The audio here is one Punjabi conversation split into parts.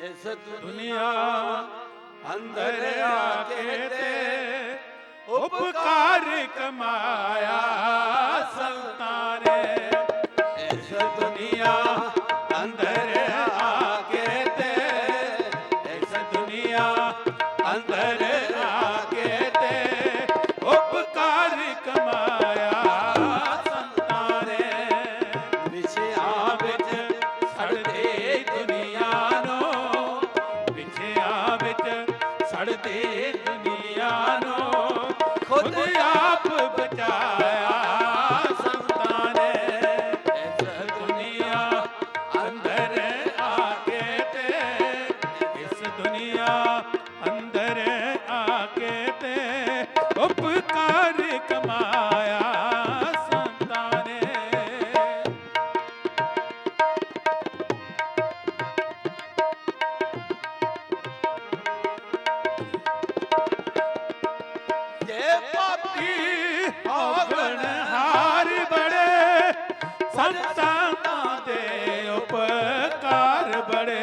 ਇਸ ਦੁਨੀਆ ਦੁਨੀਆ ਅੰਦਰ ਆ ਤੇ ਉਪਕਾਰ ਕਮਾਇਆ ਸੰਤਾਨੇ ਇਸ ਦੁਨੀਆ ਵਿੱਚ ਬੜੇ।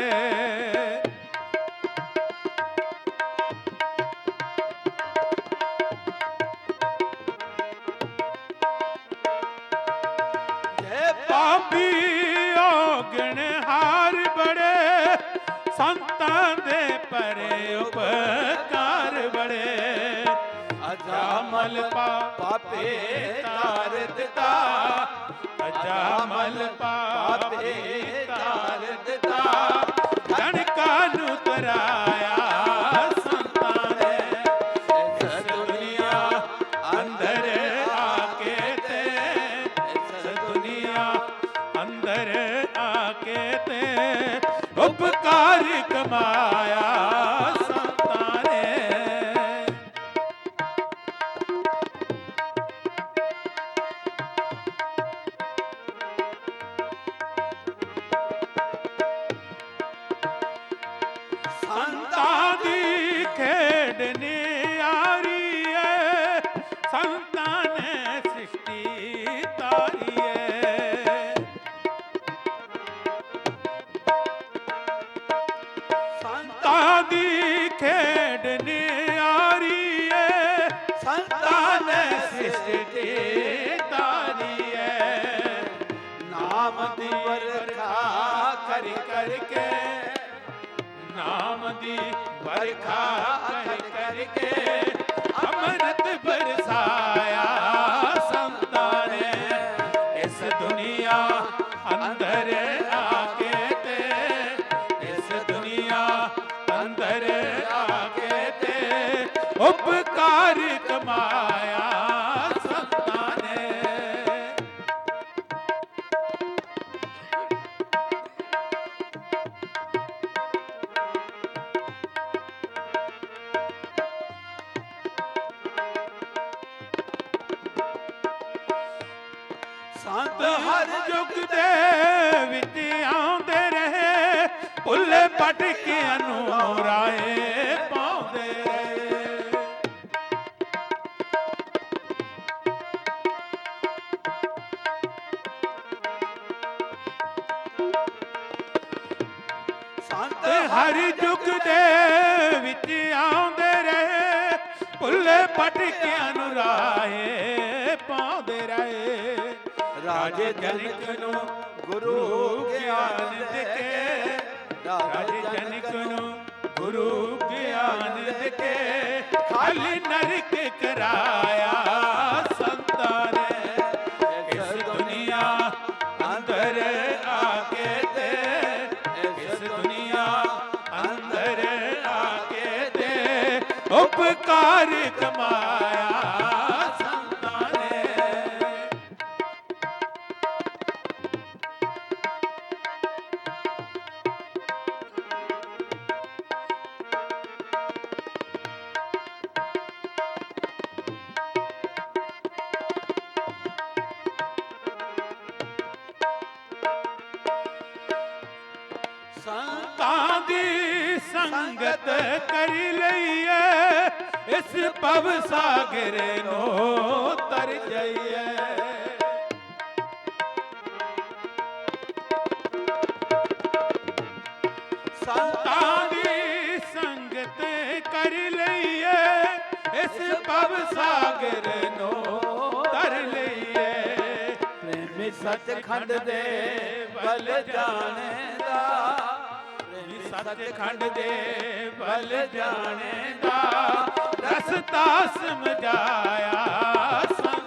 ਜੇ ਪਾਪੀ ਔਗਣ ਹਾਰ ਬੜੇ ਸੰਤਾਂ ਦੇ ਪਰੇ ਉਪਕਾਰ ਬੜੇ। ਅਜਾਮਲ ਪਾਪੇ ਤਾਰ ਸੰਤਾਂ ਨੇ ਸ੍ਰਿਸ਼ਟੀ ਤਾਰੀ ਏ ਸੰਤਾਂ ਦੀ ਖੇਡ ਨਿਆਰੀ ਏ ਸੰਤਾਂ ਨੇ ਸ੍ਰਿਸ਼ਟੀ ਤਾਰੀ ਏ ਨਾਮ ਦੀ ਵਰਖਾ ਕਰ ਕਰਕੇ ਨਾਮ ਦੀ ਵਰਖਾ ਕਰ ਕਰਕੇ ਉਪਕਾਰ ਕਮਾਇਆ ਸੰਤਾਂ ਨੇ। ਸੰਤ ਹਰ ਯੁਗ ਦੇ ਵਿੱਚ ਆਉਂਦੇ ਰਹੇ। ਭੁੱਲੇ ਭਟਕਿਆਂ ਨੂੰ ਰਾਏ ਸੰਤ ਹਰ ਯੁਗ ਦੇ ਵਿੱਚ ਆਉਂਦੇ ਰਹੇ। ਭੁੱਲੇ ਭਟਕਿਆਂ ਨੂੰ ਰਾਏ ਪਾਉਂਦੇ ਰਹੇ। ਰਾਜੇ ਜਨਕ ਨੂੰ ਗੁਰੂ ਗਿਆਨ ਦੇ ਕੇ। ਰਾਜੇ ਜਨਕ ਨੂੰ ਗੁਰੂ ਗਿਆਨ ਦੇ ਉਪਕਾਰ ਕਮਾਇਆ ਸੰਤਾਂ ਨੇ। ਸੰਤਾਂ ਸੰਤਾਂ ਦੀ ਸੰਗਤ ਕਰ ਲਈਏ, ਇਸ ਪਵ ਸਾਗਰ ਨੂੰ ਤਰ ਜਾਈਏ। ਸੰਤਾਂ ਦੀ ਸੰਗਤ ਕਰ ਲਈਏ, ਇਸ ਪਵ ਸਾਗਰ ਨੂੰ ਤਰ ਲਈਏ। ਪ੍ਰੇਮੀ ਸੱਚਖੰਡ ਦੇ ਬਲ ਜਾਣੇ ਦਾ ਵੀ ਸਤਖੰਡ ਦੇ ਬਲ ਜਾਣੇ ਦਾ ਰਸਤਾ ਸਮਝਾਇਆ ਸੰਗ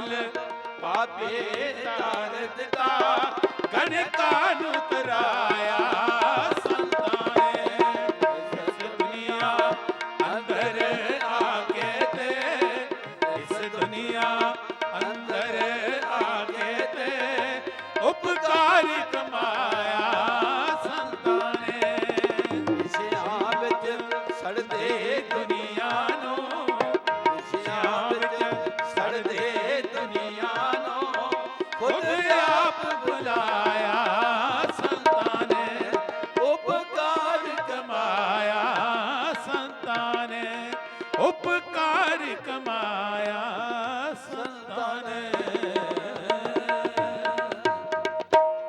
ਕਾਲ ਪਾਪੇ ਤਾਰਤ ਦਾ ਗਨ ਕਾਨ ਉਤਰਾਇਆ